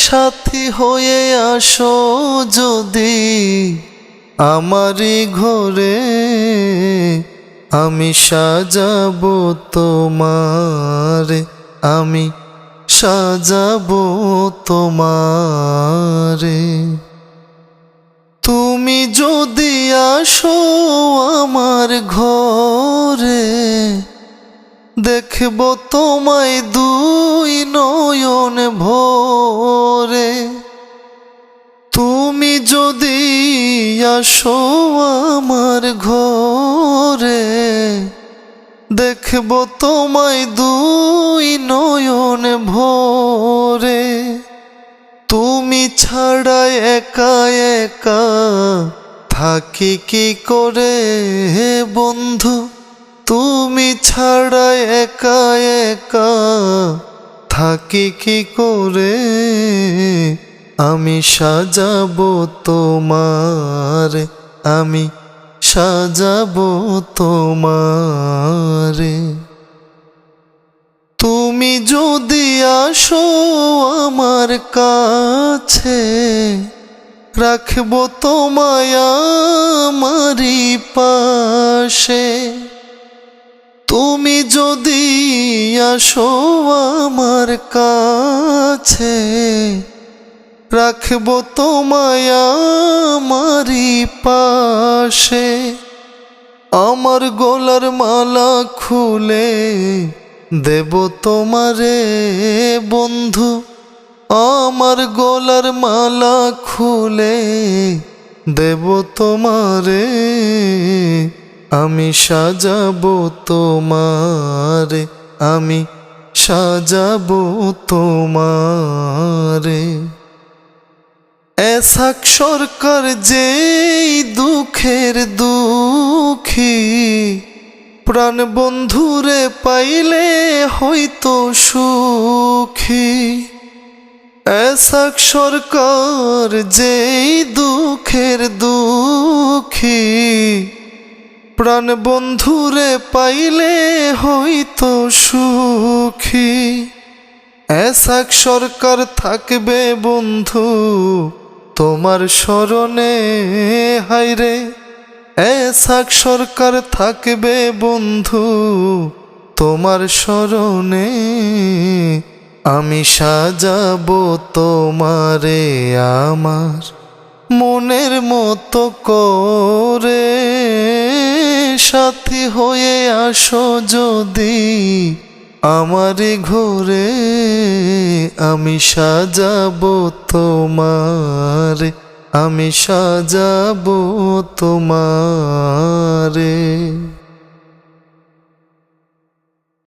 সাথী হয়ে আসো যদি আমারই ঘরে, আমি সাজাবো তোমারে, আমি সাজাবো তোমারে। তুমি যদি আসো আমার ঘরে দেখব তোমায় দুই নয়ন ভরে। তুমি যদি আসো আমার ঘরে, দেখব তোমায় দুই নয়ন ভরে। তুমি ছাড়া একা একা থাকি কি করে বন্ধু? তুমি ছাড়া একা একা থাকি কি করে? আমি সাজাবো তোমার, আমি সাজাবো তোমারে। তুমি যদি আসো আমার কাছে, রাখব তোমায় আমারই পাশে। তুমি যদি আসো আমার কাছে, রাখব তোমায় আমারই পাশে। আমার গোলার মালা খুলে দেব তোমারে বন্ধু। আমার গোলার মালা খুলে দেব তোমারে আমি সাজাবো তোমারে, আমি সাজাবো তোমারে। এসাক সরকার যেই দুঃখের দুঃখী, প্রাণ বন্ধুরে পাইলে হয়তো সুখী। এসাক সরকার যেই দুঃখের দুঃখী প্রাণ বন্ধুরে পাইলে হয়তো সুখী। এসাক সরকার থাকবে বন্ধু, তোমার স্মরণে হাইরে এসাক সরকার থাকবে বন্ধু, তোমার স্মরণে, আমি সাজাবো তোমারে আমার। মনের মতো করে সাথী হয়ে আসো যদি আমারে ঘরে আমি সাজাবো তোমার আমি সাজাবো তোমারে।